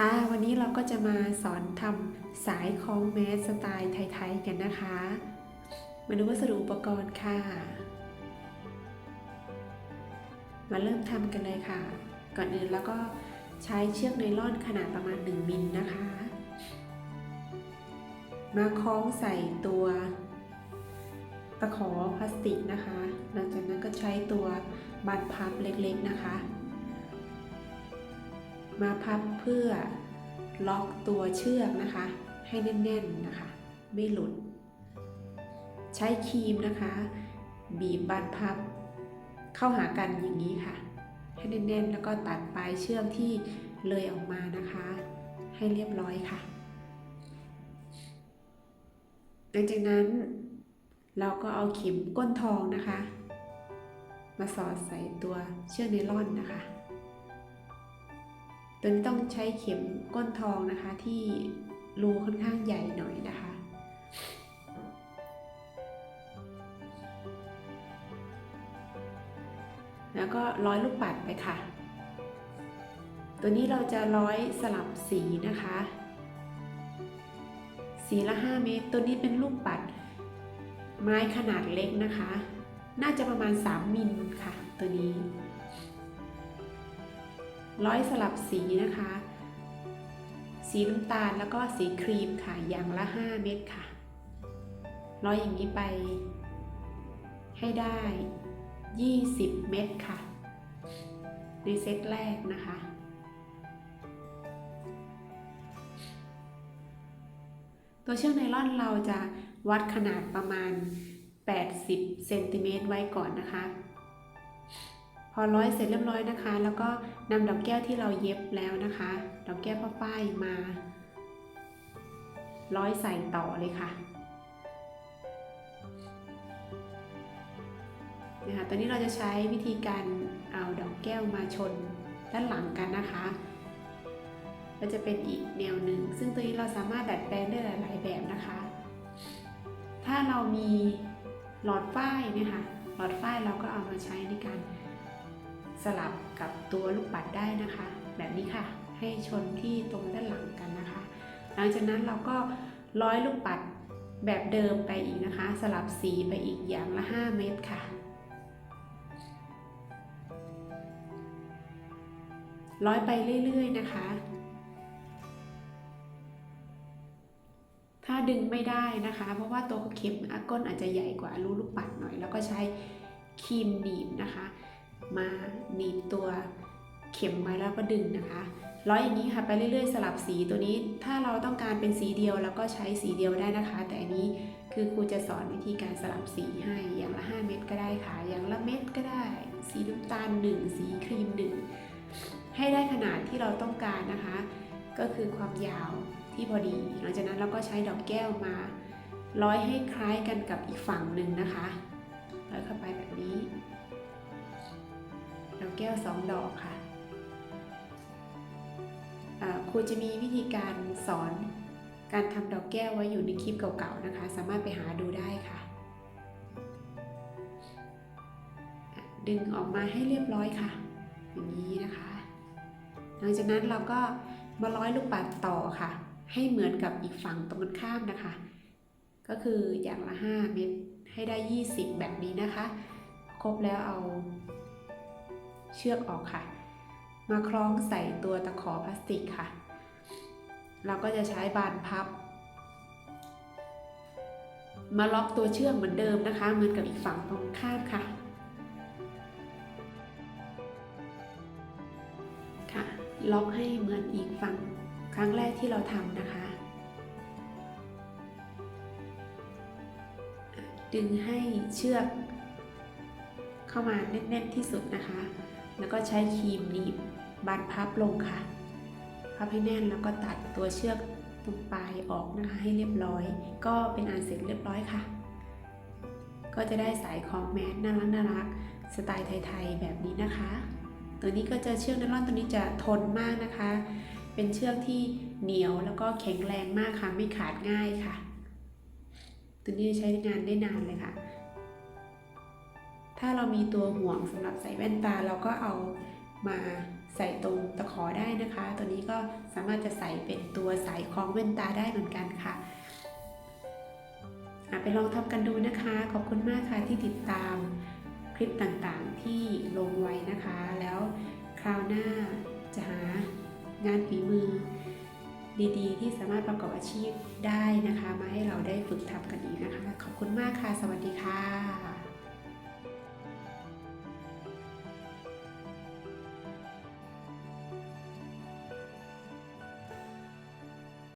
ค่ะ วันนี้เราก็จะมาสอนทำสายคล้องแมสสไตล์ไทยๆกันนะคะ มาดูวัสดุอุปกรณ์ค่ะ มาเริ่มทำกันเลยค่ะ ก่อนอื่นแล้วก็ใช้เชือกไนล่อนขนาดประมาณ 1 มิลนะคะ มาคล้องใส่ตัวตะขอพลาสติกนะคะ หลังจากนั้นก็ใช้ตัวบันพับเล็กๆนะคะ มาพับเพื่อล็อกตัวเชือกนะคะ ให้แน่นๆนะคะ ไม่หลุด ใช้ครีมนะคะ บีบบานพับ เข้าหากันอย่างนี้ค่ะ ให้แน่นๆ แล้วก็ตัดปลายเชือกที่เลยออกมานะคะ ให้เรียบร้อยค่ะ หลังจากนั้นเราก็เอาเข็มก้นทองนะคะ มาสอดใส่ตัวเชือกไนล่อนนะคะ ตัวนี้ต้องใช้เข็มก้นทองนะคะ ที่รูค่อนข้างใหญ่หน่อยนะคะ แล้วก็ร้อยลูกปัดไปค่ะ ตัวนี้เราจะร้อยสลับสีนะคะ สีละ 5 เมตร ตัวนี้เป็นลูกปัด ไม้ขนาดเล็กนะคะ น่าจะประมาณ 3 มิลค่ะ ตัวนี้ ร้อยสลับสีนะคะ สีน้ำตาลแล้วก็สีครีมค่ะอย่างละ 5 เม็ดค่ะ ร้อยอย่างนี้ไป ให้ได้ 20 เม็ดค่ะ ในเซตแรกนะคะตัวเชือกไนล่อนเราจะวัดขนาดประมาณ 80 เซนติเมตรไว้ก่อนนะคะ พอร้อยเสร็จเรียบร้อยนะคะ แล้วก็นำดอกแก้วที่เราเย็บแล้วนะคะ ดอกแก้วผ้าฝ้ายมา ร้อยใส่ต่อเลยค่ะนะคะตอนนี้เราจะใช้วิธีการเอาดอกแก้วมาชนด้านหลังกันนะคะก็จะเป็นอีกแนวหนึ่ง ซึ่งตัวนี้เราสามารถดัดแปลงได้หลาย ๆ แบบนะคะ ถ้าเรามีหลอดฝ้ายเนี่ยค่ะ หลอดฝ้ายเราก็เอามาใช้ในการ สลับกับตัวลูกปัดได้นะคะ แบบนี้ค่ะ ให้ชนที่ตรงด้านหลังกันนะคะ หลังจากนั้นเราก็ร้อยลูกปัดแบบเดิมไปอีกนะคะ สลับสีไปอีกอย่างละ 5 เม็ดค่ะ ร้อยไปเรื่อยๆนะคะ ถ้าดึงไม่ได้นะคะ เพราะว่าตัวเข็มอก้นอาจจะใหญ่กว่ารูลูกปัดหน่อย แล้วก็ใช้ครีมหนีบนะคะ มาหนีบตัวเข็มไว้แล้วก็ดึงนะคะ ร้อยอย่างนี้ค่ะไปเรื่อยๆ สลับสีตัวนี้ ถ้าเราต้องการเป็นสีเดียวเราก็ใช้สีเดียวได้นะคะ แต่อันนี้คือครูจะสอนวิธีการสลับสีให้อย่างละ 5 เม็ดก็ได้ค่ะ อย่างละเม็ดก็ได้ สีน้ำตาล1สีครีม 1 ให้ได้ขนาดที่เราต้องการนะคะ ก็คือความยาวที่พอดี หลังจากนั้นเราก็ใช้ดอกแก้วมา ร้อยให้คล้ายกันกับอีกฝั่งหนึ่งนะคะร้อยเข้าไปแบบนี้ ดอกแก้วสองดอกค่ะครูจะมีวิธีการสอนการทำดอกแก้วไว้อยู่ในคลิปเก่าๆนะคะ สามารถไปหาดูได้ค่ะอะ ดึงออกมาให้เรียบร้อยค่ะ อย่างนี้นะคะ หลังจากนั้นเราก็มาร้อยลูกปัดต่อค่ะ ให้เหมือนกับอีกฝั่งตรงกันข้ามนะคะ ก็คืออย่างละ 5 เม็ดให้ได้ 20 แบบนี้นะคะ ครบแล้วเอา เชือกออกค่ะ มาคล้องใส่ตัวตะขอพลาสติกค่ะ เราก็จะใช้บานพับ มาล็อกตัวเชือกเหมือนเดิมนะคะ เหมือนกับอีกฝั่งตรงข้ามค่ะค่ะล็อกให้เหมือนอีกฝั่งครั้งแรกที่เราทำนะคะ ดึงให้เชือกเข้ามาแน่น ๆ ที่สุดนะคะ แล้วก็ใช้ครีมหนีบบานพับลงค่ะ พับให้แน่นแล้วก็ตัดตัวเชือกตรงปลายออกนะคะให้เรียบร้อย ก็เป็นอันเสร็จเรียบร้อยค่ะ ก็จะได้สายคล้องแมสน่ารักน่ารักสไตล์ไทยๆแบบนี้นะคะ ตัวนี้ก็จะเชือกไนลอนตัวนี้จะทนมากนะคะ เป็นเชือกที่เหนียวแล้วก็แข็งแรงมากค่ะไม่ขาดง่ายค่ะ ตัวนี้ใช้งานได้นานเลยค่ะ ถ้าเรามีตัวห่วงสำหรับใส่แว่นตาเราก็เอามาใส่ตรงตะขอได้นะคะ ตัวนี้ก็สามารถจะใส่เป็นตัวสายคล้องแว่นตาได้เหมือนกันค่ะอะไปลองทำกันดูนะคะ ขอบคุณมากค่ะที่ติดตามคลิปต่างๆที่ลงไว้นะคะ แล้วคราวหน้าจะหางานฝีมือ ดีๆ ที่สามารถประกอบอาชีพได้นะคะ มาให้เราได้ฝึกทำกันอีกนะคะ ขอบคุณมากค่ะ สวัสดีค่ะ